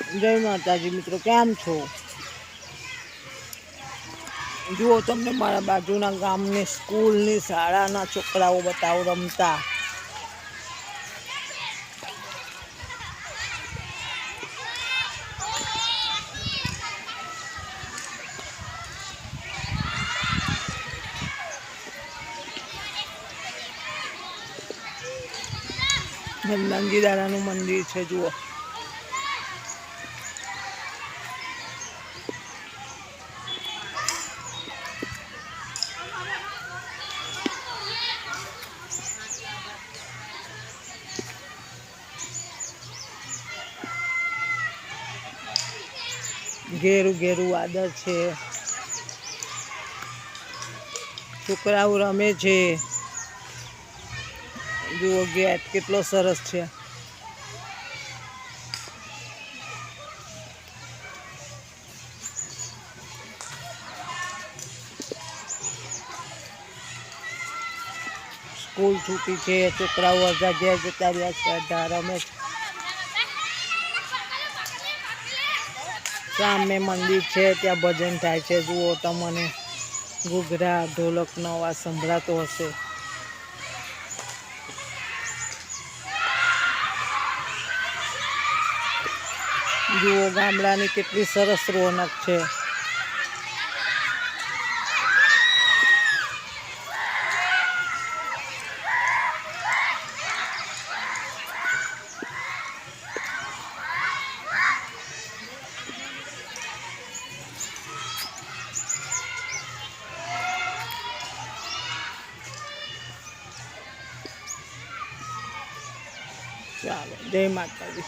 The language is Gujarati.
જય માતાજી મિત્રો, કેમ છો? જુઓ તમને મારા બાજુના ગામની સ્કૂલની શાળાના છોકરાઓ બતાવો રમતા. હનુમાનજી દાદાનું મંદિર છે, જુઓ. ઘેરું ઘેરું વાદળ છે. છોકરાઓ રમે છે. જુઓ ગેટ કેટલો સરસ છે. સ્કૂલ છૂટી છે, છોકરાઓ અડધા ઘેર જતા રહ્યા છે અડધા રમે છે. સામે મંદિર છે, ત્યાં ભજન થાય છે. જુઓ તમને ઘૂઘરા, ઢોલકનો અવાજ સંભળાતો હશે. જુઓ ગામડાની કેટલી સરસ રોનક છે. ચાલો. જય માતાજી.